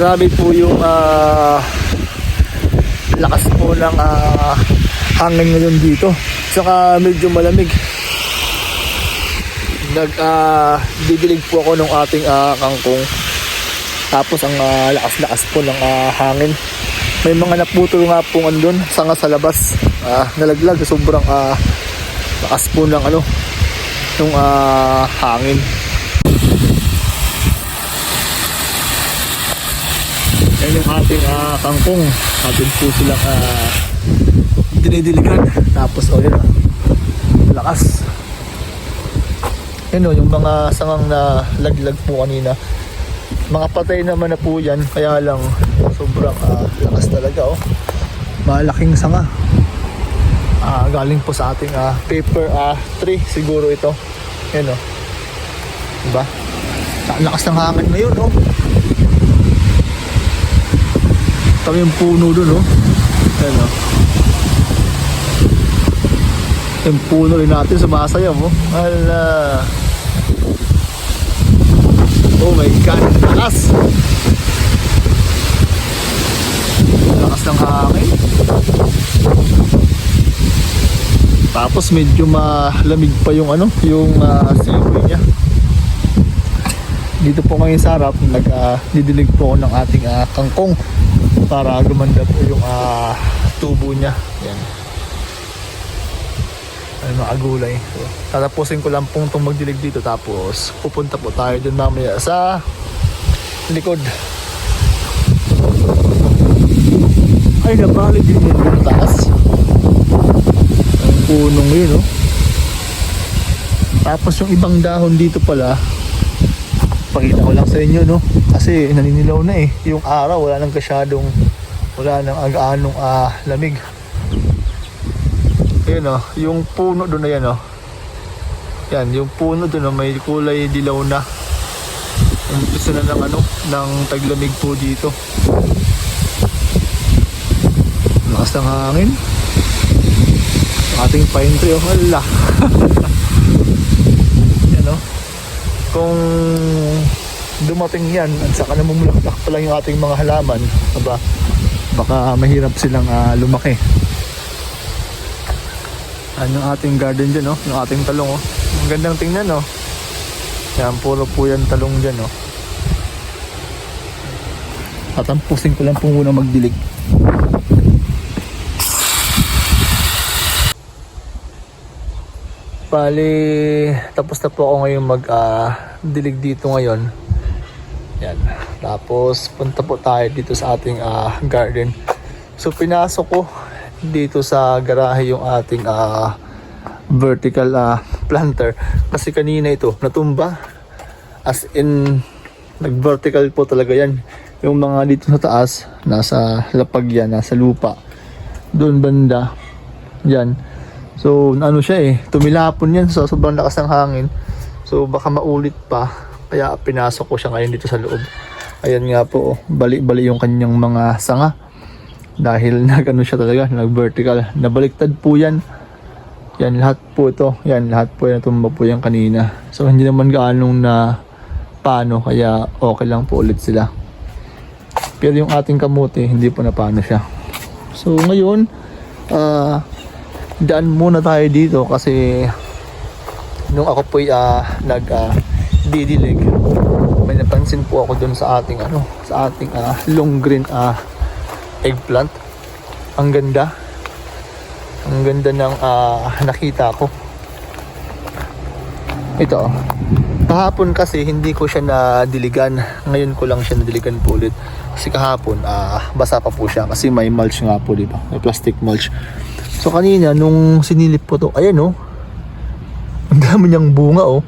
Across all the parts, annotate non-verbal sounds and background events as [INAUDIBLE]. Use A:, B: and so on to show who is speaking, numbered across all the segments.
A: grabe po yung ah, lakas po ng ah, hangin ngayon dito. Saka medyo malamig. Nag ah, didilig po ako ng ating ah, kangkong. Tapos ang ah, lakas-lakas po ng ah, hangin. May mga naputol nga po andun, sanga sa labas. Ah, nalaglag, sobrang ah, lakas po ng ano, yung ah, hangin. Yan yung ating ah, kangkong. Atin po silang ah, dinidiligan. Tapos o yun, ah, lakas. Yan o, yung mga sangang na laglag po kanina. Mga patay naman na po yan, kaya lang sobrang ah, lakas talaga oh. Malaking sanga. Ah, galing po sa ating ah, paper ah, tree siguro ito. Yan oh. Diba? Lakas ng hangin ngayon oh. Kami yung puno dun oh. Yan oh. Yung puno rin natin sumasayaw oh. Hala. Oh my God, lakas! Lakas ng hangin. Tapos medyo malamig pa yung ano, yung uh, simoy niya. Dito po ngayon sa harap, nag-didilig po ako ng ating ah, kangkong para gumanda po yung ah, tubo niya. Yan. Ay, mga gulay. So, tatapusin ko lang pong itong magdilig dito tapos pupunta po tayo dun mamaya sa likod. Ay, nabali din yun yung taas. Ang punong yun, oh. Tapos yung ibang dahon dito pala, pakita ko lang sa inyo, no? Kasi naninilaw na eh. Yung araw, wala nang kasyadong, wala nang agaanong ah, lamig. Yun oh, yung puno doon na yan oh. Yan, yung puno doon oh, may kulay dilaw na. Umpisa na ng ano, ng taglamig po dito. Lakas ng hangin. Ating pine tree oh, hala. [LAUGHS] Kung dumating yan at saka namumulaklak pa lang yung ating mga halaman, aba, baka mahirap silang ah, lumaki. Ano yung ating garden dyan, oh. Yung ating talong, oh. Ang gandang tingnan, oh. Yan, puro po yan talong dyan, oh. Tatampusin ko lang po muna magdilig. Bali, tapos na po ako ngayon mag-dilig dito ngayon. Yan. Tapos, punta po tayo dito sa ating ah, garden. So, pinasok ko dito sa garahe yung ating ah, vertical ah, planter kasi kanina ito natumba as in nag vertical po talaga yan yung mga dito sa taas nasa lapag yan nasa lupa doon banda yan so ano siya eh tumilapon yan so sobrang lakas ng hangin. So baka maulit pa. Kaya pinasok ko siya ngayon dito sa loob. Ayan nga po oh, bali-bali yung kanyang mga sanga. Dahil [LAUGHS] nagano siya talaga nag vertical nabaliktad po yan. Yan lahat po ito. Yan lahat po yan tumba po yan kanina. So hindi naman gaanong na paano kaya okay lang po ulit sila. Pero yung ating kamote hindi po na paano siya. So ngayon ah daan muna tayo dito kasi nung ako po uh, nag ah, didilig may napansin po ako dun sa ating ano sa ating ah, long green ah, eggplant. Ang ganda. Ang ganda ng ah, nakita ko. Ito. Kahapon kasi hindi ko siya nadiligan. Ngayon ko lang siya nadiligan po ulit. Kasi kahapon ah, basa pa po siya kasi may mulch nga po dito. May plastic mulch. So kanina nung sinilip po to, ayan oh. Ang dami niyang bunga oh.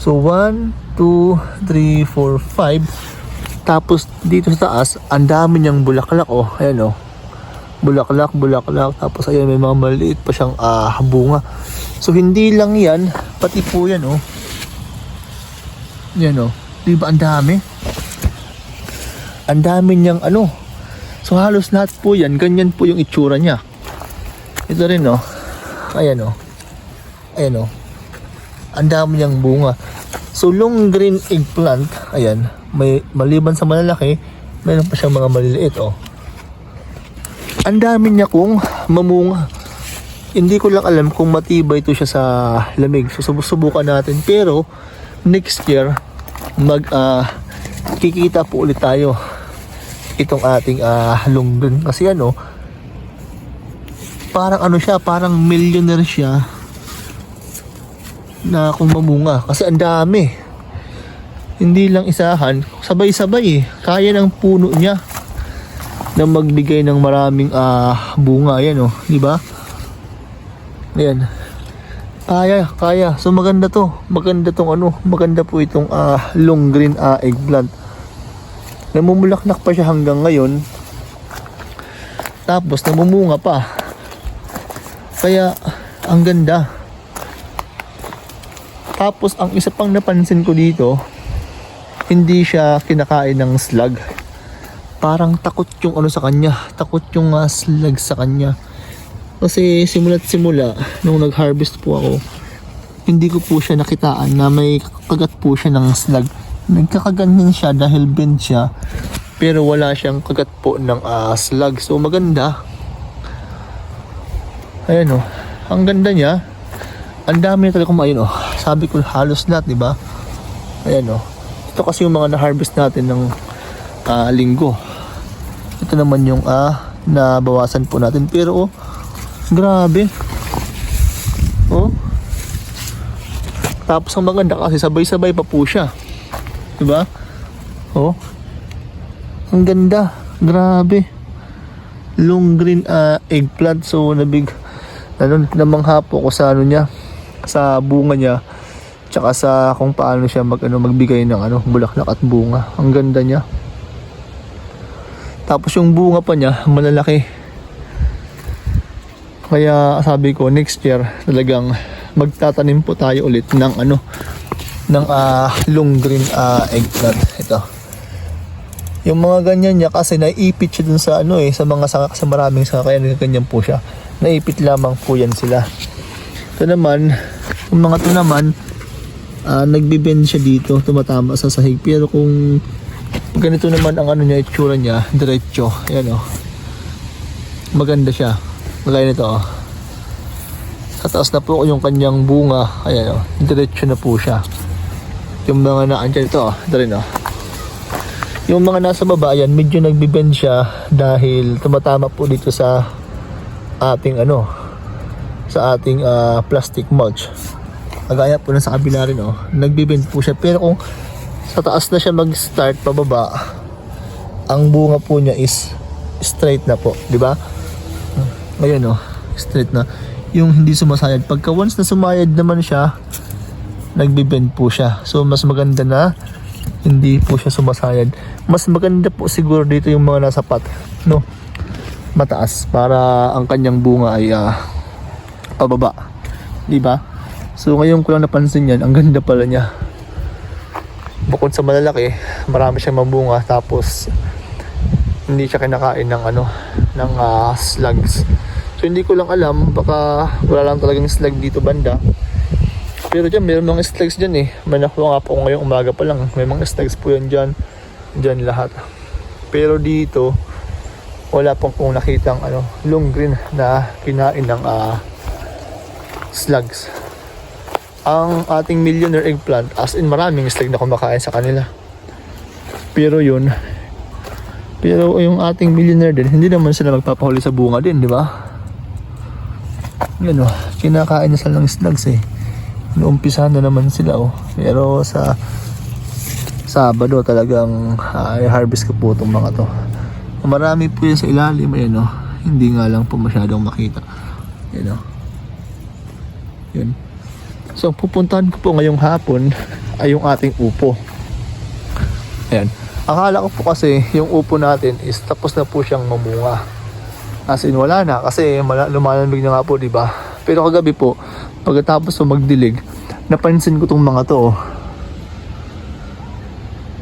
A: So 1, 2, 3, 4, 5 tapos dito sa taas, ang dami niyang bulaklak oh. Ayan oh. Bulaklak, bulaklak. Tapos ayan may mga maliit pa siyang ah, bunga. So hindi lang 'yan, pati po 'yan oh. Yan oh. Di ba ang dami? Ang dami niyang ano. So halos lahat po 'yan, ganyan po yung itsura niya. Ito rin oh. Ayan oh. Ayan oh. Ang dami niyang bunga. So long green eggplant, ayan, may maliban sa malalaki, Meron pa siyang mga maliliit, oh. Ang dami niya kung mamunga. Hindi ko lang alam kung matibay ito siya sa lamig. So, subukan natin. Pero, next year, mag, ah, kikita po ulit tayo itong ating ah, lungdon. Kasi ano, parang ano siya, parang millionaire siya na kung mamunga. Kasi ang dami. Hindi lang isahan, sabay-sabay eh. Kaya ng puno niya na magbigay ng maraming ah, bunga. Ayan oh, di ba? Ayan. Kaya, kaya. So maganda to. Maganda tong ano, maganda po itong ah, long green ah, eggplant. Namumulaklak pa siya hanggang ngayon. Tapos namumunga pa. Kaya ang ganda. Tapos ang isa pang napansin ko dito, hindi siya kinakain ng slug. Parang takot yung ano sa kanya, takot yung ah, slug sa kanya. Kasi simula't simula, nung nag-harvest po ako, hindi ko po siya nakitaan na may kagat po siya ng slug. Nagkakaganyan siya dahil bend siya, pero wala siyang kagat po ng ah, slug. So maganda. Ayan o, ang ganda niya. Ang dami na talaga kumain oh. Sabi ko halos lahat, di ba? Ayan oh. Ito kasi yung mga na-harvest natin ng ah, linggo. Ito naman yung ah, nabawasan po natin. Pero oh, grabe. Oh. Tapos ang maganda kasi sabay-sabay pa po siya. Di ba? Oh. Ang ganda. Grabe. Long green ah, eggplant. So, nabig, ano, namangha po ko sa ano niya, sa bunga niya, tsaka sa kung paano siya mag, ano, magbigay ng ano, bulaklak at bunga. Ang ganda niya. Tapos yung bunga pa niya, malalaki. Kaya sabi ko, next year, talagang magtatanim po tayo ulit ng ano, ng ah, long green ah, eggplant. Ito. Yung mga ganyan niya kasi naipit siya dun sa ano eh, sa mga sanga, sa maraming sanga, kaya ganyan po siya. Naipit lamang po yan sila. Ito naman, yung mga to naman, ah, nagbibend siya dito, tumatama sa sahig. Pero kung ganito naman ang ano niya, itsura niya, diretso. Ayan o. Maganda siya. Magaya nito o. Sa taas na po yung kanyang bunga. Ayan o. Diretso na po siya. Yung mga naandyan ito o. Ito rin o. Yung mga nasa baba, ayan, medyo nagbibend siya dahil tumatama po dito sa ating ano, sa ating ah, plastic mulch. Kagaya po na sa kabila rin, oh. Nagbibend po siya. Pero kung sa taas na siya mag-start pababa, ang bunga po niya is straight na po, di ba? Ngayon, oh, straight na. Yung hindi sumasayad. Pagka once na sumayad naman siya, nagbibend po siya. So, mas maganda na hindi po siya sumasayad. Mas maganda po siguro dito yung mga nasa pat, no? Mataas para ang kanyang bunga ay ah, pababa. Di ba? So ngayon ko lang napansin yan, ang ganda pala niya. Bukod sa malalaki, marami siyang mabunga tapos hindi siya kinakain ng ano, ng ah, slugs. So hindi ko lang alam, baka wala lang talagang slug dito banda. Pero dyan, meron mga slugs dyan eh. May nakuha nga po ngayong umaga pa lang. May mga slugs po yan dyan. Dyan lahat. Pero dito, wala pong kung nakitang ano, long green na kinain ng ah, slugs. Ang ating millionaire eggplant, as in maraming slug na kumakain sa kanila. Pero yun, pero yung ating millionaire din, hindi naman sila magpapahuli sa bunga din, di ba? Yan o, kinakain na sila ng slugs eh. Inuumpisahan na naman sila oh. Pero sa Sabado talagang uh, harvest ko po itong mga to. Marami po yan sa ilalim ayan oh. Hindi nga lang po masyadong makita. Yan oh. Yun. So pupuntahan ko po ngayong hapon [LAUGHS] ay yung ating upo. Ayan. Akala ko po kasi yung upo natin is tapos na po siyang mamunga. As in wala na kasi mala- lumalamig na nga po, di ba? Pero kagabi po, pagkatapos po magdilig, napansin ko tong mga to. oh.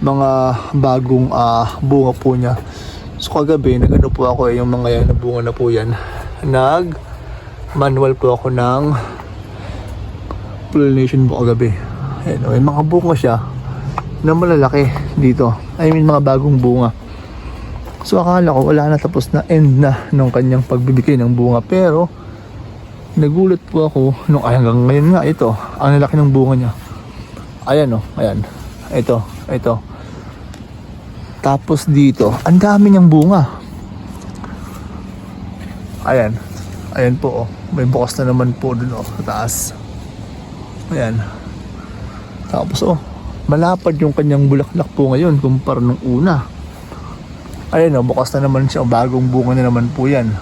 A: Mga bagong ah, bunga po niya. So kagabi, nag-ano po ako eh, yung mga yan, nabunga na po yan. Nag manual po ako ng pollination po kagabi. Ayan, oh, may mga bunga siya na malalaki dito. I mean, mga bagong bunga. So akala ko wala na tapos na end na nung kanyang pagbibigay ng bunga. Pero nagulat po ako nung ay hanggang ngayon nga ito ang lalaki ng bunga niya. Ayan oh ayan. Ito ito. Tapos dito ang dami niyang bunga. Ayan ayan po oh. May bukas na naman po dun oh sa taas. Ayan. Tapos oh malapad yung kanyang bulaklak po ngayon kumpara nung una Ayun o, bukas na naman siya. Bagong bunga na naman po yan.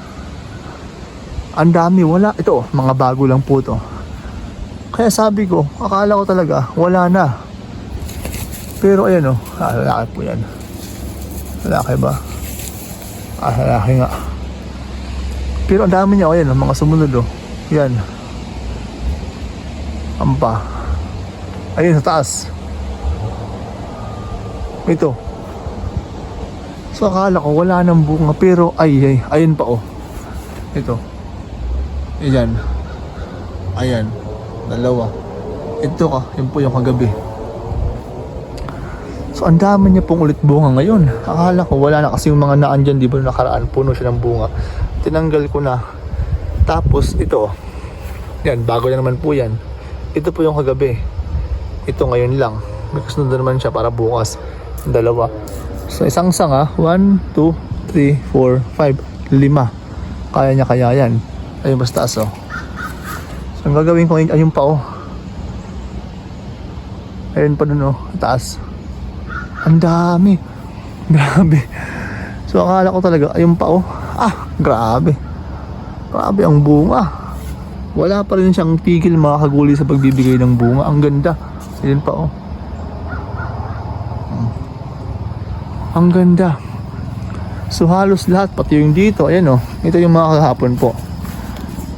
A: Ang dami, wala. Ito, oh, mga bago lang po to. Kaya sabi ko, akala ko talaga, wala na. Pero ayan o, ah, lalaki po yan. Lalaki ba? Ah, lalaki nga. Pero ang dami niya, oh, ayan o, mga sumunod o. Yan. Ampa. Ayun sa taas. Ito. So akala ko wala nang bunga pero ay ay ayun pa oh. Ito. Ayan. Ayan. Dalawa. Ito ka, yun po yung kagabi. So ang dami niya pong ulit bunga ngayon. Akala ko wala na kasi yung mga naan dyan, di ba nakaraan, puno siya ng bunga. Tinanggal ko na. Tapos ito. Yan, bago na naman po yan. Ito po yung kagabi. Ito ngayon lang. May kasunod na naman siya para bukas. Dalawa. So isang sanga, 1, 2, 3, 4, 5, 5. Kaya niya kaya yan. Ayun basta taas oh. So ang gagawin ko ayun pa oh. Ayun pa dun oh, taas. Ang dami. [LAUGHS] Grabe. So akala ko talaga, ayun pa oh. Ah, grabe. Grabe ang bunga. Wala pa rin siyang tigil mga kaguli sa pagbibigay ng bunga. Ang ganda. Ayun pa oh. Ang ganda. So halos lahat, pati yung dito, ayan oh. Ito yung mga kahapon po.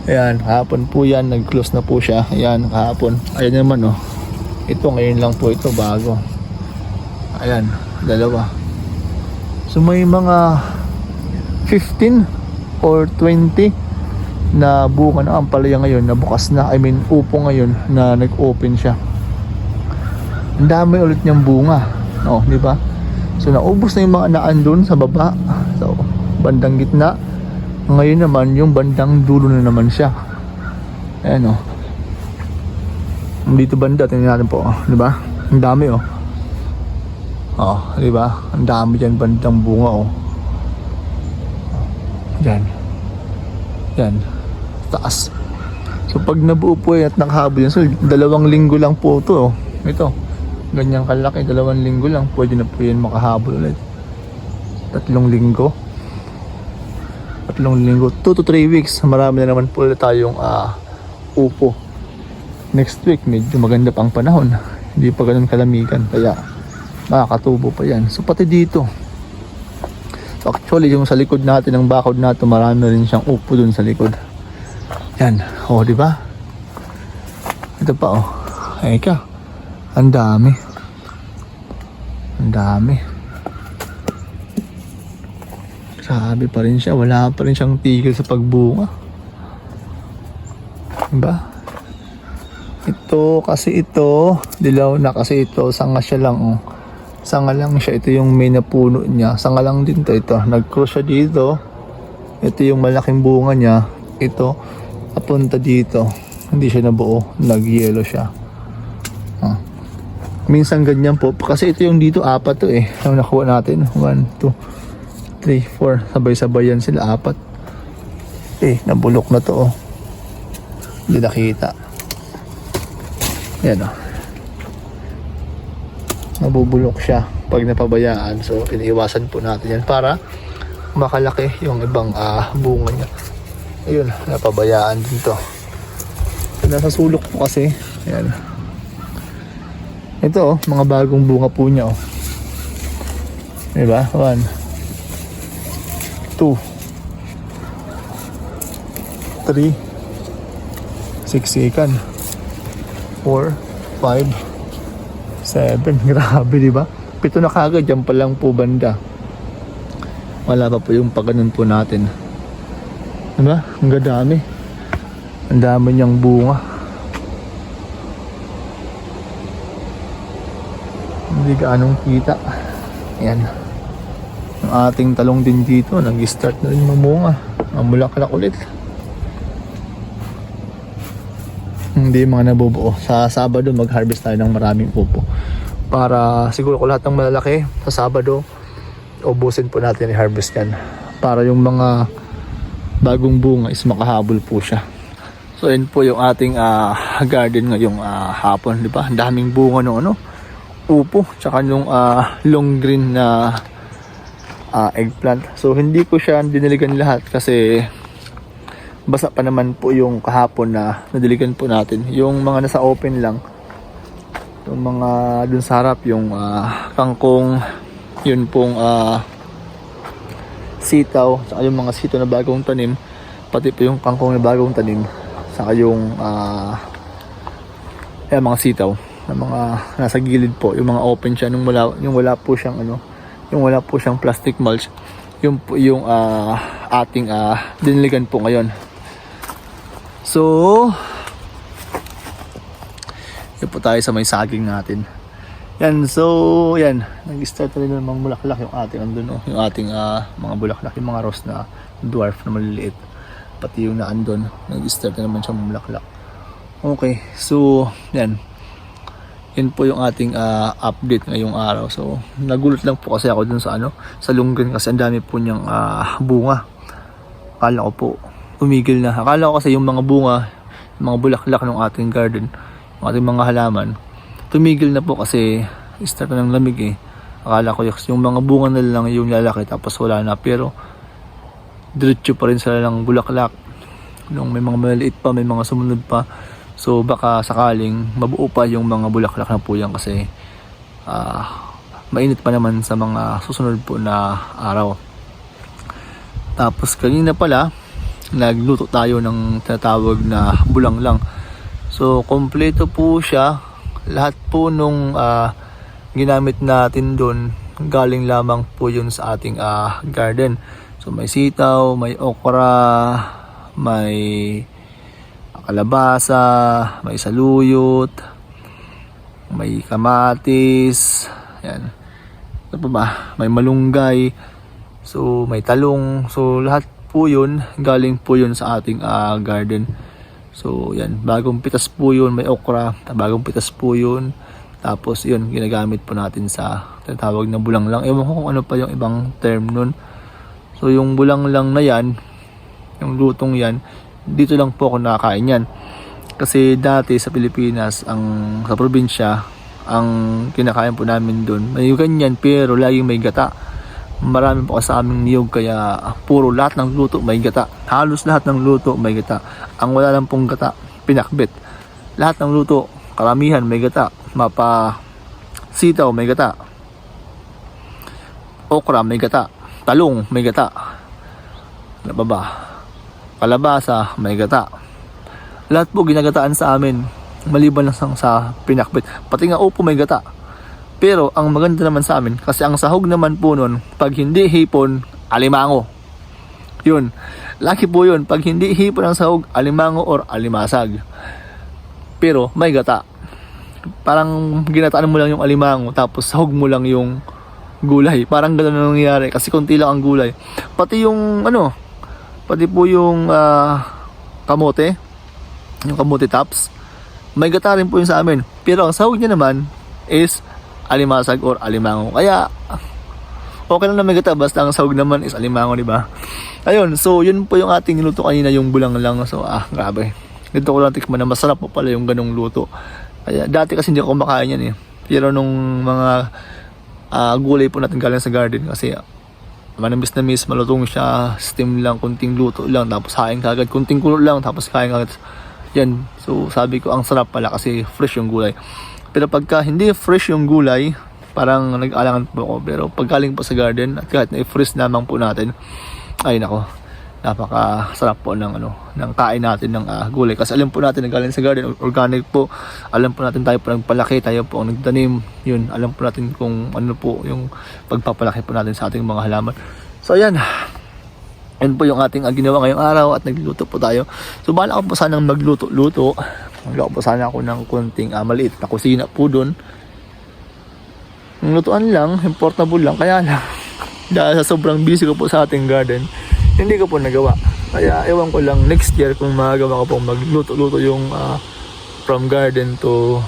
A: Ayan, kahapon po yan, nag-close na po siya. Ayan, kahapon. Ayan naman oh. Ito ngayon lang po ito, bago. Ayan, dalawa. So may mga 15 or 20 na bunga na ang palaya ngayon na bukas na, I mean upo ngayon na nag-open siya. Ang dami ulit niyang bunga. Oh, di ba? So naubos na yung mga naan doon sa baba. So bandang gitna. Ngayon naman yung bandang dulo na naman siya. Ayan oh. Dito banda tingnan natin po, oh, 'di ba? Ang dami oh. Oh, 'di ba? Ang dami diyan bandang bunga oh. Yan. Yan. Taas. So pag nabuo po yan at nakahabol yan, so dalawang linggo lang po ito oh. Ito ganyang kalaki, dalawang linggo lang, pwede na po yun makahabol ulit. Tatlong linggo. Tatlong linggo. 2 to 3 weeks, marami na naman po ulit tayong ah, upo. Next week, medyo maganda pang panahon. Hindi pa ganun kalamigan, kaya makakatubo pa yan. So pati dito. So actually, yung sa likod natin, ng bakod natin, marami rin siyang upo dun sa likod. Yan. O, oh, di ba? Ito pa, oh. Ay ka. Ang dami. Ang dami. Grabe pa rin siya. Wala pa rin siyang tigil sa pagbunga. Diba? Ito, kasi ito, dilaw na kasi ito, sanga siya lang. Oh. Sanga lang siya. Ito yung main na puno niya. Sanga lang din to ito. Nag-cross siya dito. Ito yung malaking bunga niya. Ito, papunta dito. Hindi siya nabuo. Nag-yellow siya. Ah. Minsan ganyan po. Kasi ito yung dito, apat to eh. Ang nakuha natin. 1, 2, 3, 4. Sabay-sabay yan sila, apat. Eh, nabulok na to oh. Hindi nakita. Yan oh. Nabubulok siya pag napabayaan. So, iniiwasan po natin yan para makalaki yung ibang ah, bunga niya. Ayun, napabayaan din to. Nasa sulok po kasi. Ayan. Ito oh, mga bagong bunga po niya oh. Diba? One. Two. Three. Siksikan. Four. Five. Seven. [LAUGHS] Grabe, diba? Pito na kagad. Diyan pa lang po banda. Wala pa po yung pagganon po natin. Diba? Ang gadami. Ang dami niyang bunga. Hindi gaanong kita. Ayan. Ang ating talong din dito, nag-start na rin mamunga. Ang bulaklak ulit. Hindi mga nabubuo. Sa Sabado, mag-harvest tayo ng maraming pupo. Para siguro ko lahat ng malalaki sa Sabado, ubusin po natin i-harvest yan. Para yung mga bagong bunga is makahabol po siya. So yun po yung ating ah, garden ngayong ah, hapon, di ba? Daming bunga no ano, upo, tsaka yung ah, long green na ah, eggplant. So hindi ko siya diniligan lahat kasi basa pa naman po yung kahapon na nadiligan po natin. Yung mga nasa open lang, yung mga dun sa harap, yung ah, kangkong, yun pong ah, sitaw, saka yung mga sitaw na bagong tanim, pati po yung kangkong na bagong tanim, saka yung ah, eh, mga sitaw na mga nasa gilid po, yung mga open siya nung wala yung wala po siyang ano, yung wala po siyang plastic mulch. Yung yung ah, ating ah, diniligan po ngayon. So, yun po tayo sa may saging natin. Yan, so, yan. Nag-start na rin namang bulaklak yung ating andun, no? Yung ating ah, mga bulaklak, yung mga rose na dwarf na maliliit. Pati yung naandun, nag-start na naman siya bulaklak. Okay, so, yan. Yan po yung ating ah, update ngayong araw. So, nagulat lang po kasi ako dun sa ano, sa lunggan kasi ang dami po niyang ah, bunga. Akala ko po, tumigil na. Akala ko kasi yung mga bunga, yung mga bulaklak ng ating garden, ng ating mga halaman, tumigil na po kasi start na ng lamig eh. Akala ko yung mga bunga na lang yung lalaki tapos wala na. Pero, diretso pa rin sila ng bulaklak. Nung may mga maliliit pa, may mga sumunod pa. So, baka sakaling mabuo pa yung mga bulaklak na po kasi ah mainit pa naman sa mga susunod po na araw. Tapos kanina pala, nagluto tayo ng tinatawag na bulang lang. So, kompleto po siya. Lahat po nung ah, ginamit natin doon, galing lamang po yun sa ating ah, garden. So, may sitaw, may okra, may kalabasa, may saluyot, may kamatis, yan. Ano pa ba? May malunggay, so may talong, so lahat po yun, galing po yun sa ating ah, garden. So yan, bagong pitas po yun, may okra, bagong pitas po yun. Tapos yun, ginagamit po natin sa tinatawag na bulang lang. Ewan ko kung ano pa yung ibang term nun. So yung bulang lang na yan, yung lutong yan, dito lang po ako nakakain yan. Kasi dati sa Pilipinas, ang sa probinsya, ang kinakain po namin doon, may ganyan pero laging may gata. Marami po sa aming niyog kaya puro lahat ng luto may gata. Halos lahat ng luto may gata. Ang wala lang pong gata, pinakbit. Lahat ng luto, karamihan may gata. Mapa sitaw may gata. Okra may gata. Talong may gata. Ano ba? Kalabasa may gata. Lahat po ginagataan sa amin. Maliban lang sa, sa pinakbit. Pati nga upo may gata. Pero ang maganda naman sa amin, kasi ang sahog naman po nun, pag hindi hipon, alimango. Yun. Laki po yun. Pag hindi hipon ang sahog, alimango or alimasag. Pero may gata. Parang ginataan mo lang yung alimango, tapos sahog mo lang yung gulay. Parang gano'n na nangyayari kasi konti lang ang gulay. Pati yung ano, pati po yung ah, kamote, yung kamote tops, may gata rin po yun sa amin. Pero ang sahog niya naman is alimasag or alimango. Kaya okay lang na may gata basta ang sahog naman is alimango, di ba? Ayun, so yun po yung ating luto kanina, yung bulang lang. So ah, grabe. Dito ko lang tikman na masarap po pala yung ganong luto. Kaya dati kasi hindi ako kumakain yan eh. Pero nung mga ah, gulay po natin galing sa garden kasi manamis na miss, malutong siya, steam lang, kunting luto lang, tapos hain kagad, kunting kulo lang, tapos kain kagad. Yan, so sabi ko, ang sarap pala kasi fresh yung gulay. Pero pagka hindi fresh yung gulay, parang nag-alangan po ako. Pero pag galing po sa garden, at kahit na-freeze naman po natin, ay nako, napaka sarap po ng ano ng kain natin ng ah, gulay. Kasi alam po natin na galing sa garden organic po. Alam po natin tayo po nagpalaki tayo po ang nagtanim. Yun alam po natin kung ano po yung pagpapalaki po natin sa ating mga halaman. So ayan. Yun po yung ating ah, ginawa ngayong araw at nagluto po tayo. So bala ko po sanang magluto-luto. Magluto po sana ako ng konting ah, maliit na kusina po Ang lutuan lang, importable lang, kaya lang [LAUGHS] dahil sa sobrang busy ko po sa ating garden, hindi ko po nagawa. Kaya ewan ko lang next year kung magagawa ko po magluto-luto yung ah, from garden to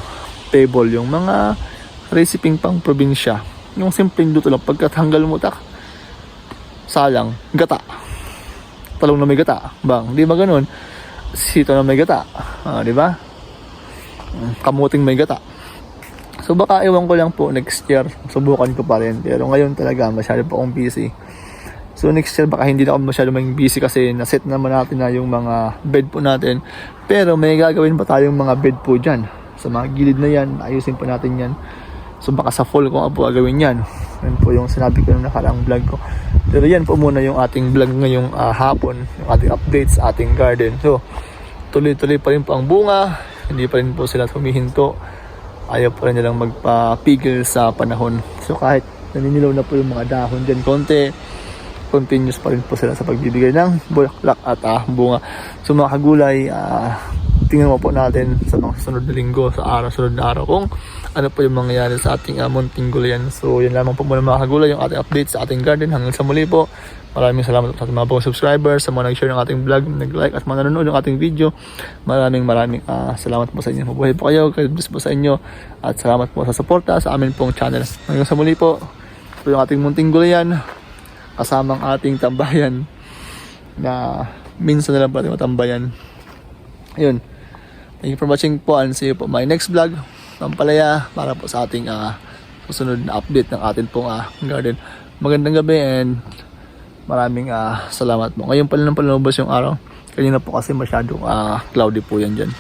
A: table, yung mga recipe pang probinsya. Yung simpleng luto lang, pagkatanggal mo tak, salang, gata. Talong na may gata, bang, di ba ganun? Sito na may gata, ah, di ba? Kamuting may gata. So baka ewan ko lang po next year, subukan ko pa rin. Pero ngayon talaga masyado po akong busy. So next year baka hindi na ako masyado maging busy kasi naset naman natin na yung mga bed po natin. Pero may gagawin pa tayong mga bed po dyan. Sa mga gilid na yan, ayusin pa natin yan. So baka sa fall ko nga po gagawin yan. Yan po yung sinabi ko nung nakaraang vlog ko. Pero yan po muna yung ating vlog ngayong ah, hapon. Yung ating updates ating garden. So tuloy-tuloy pa rin po ang bunga. Hindi pa rin po sila humihinto ayaw pa rin nilang magpapigil sa panahon. So kahit naninilaw na po yung mga dahon dyan konti, continuous pa rin po sila sa pagbibigay ng bulaklak at ah, bunga. So mga kagulay, ah, tingnan mo po natin sa mga susunod na linggo, sa araw, sunod na araw kung ano po yung mangyayari sa ating uh, munting gulayan. So yan lamang po muna mga kagulay, yung ating update sa ating garden. Hanggang sa muli po, maraming salamat sa ating mga bagong subscribers, sa mga nag-share ng ating vlog, nag-like at mga nanonood ng ating video. Maraming maraming ah, salamat po sa inyo. Mabuhay po kayo, God bless po sa inyo at salamat po sa suporta sa amin pong channel. Hanggang sa muli po, ito yung ating munting gulayan kasamang ating tambayan na minsan na lang ating matambayan. Ayun. Thank you for watching po and see you po my next vlog. Pampalaya para po sa ating ah, susunod na update ng ating pong ah, garden. Magandang gabi and maraming ah, salamat po. Ngayon pala nang palabas yung araw. Kanina po kasi masyadong ah, cloudy po yan dyan.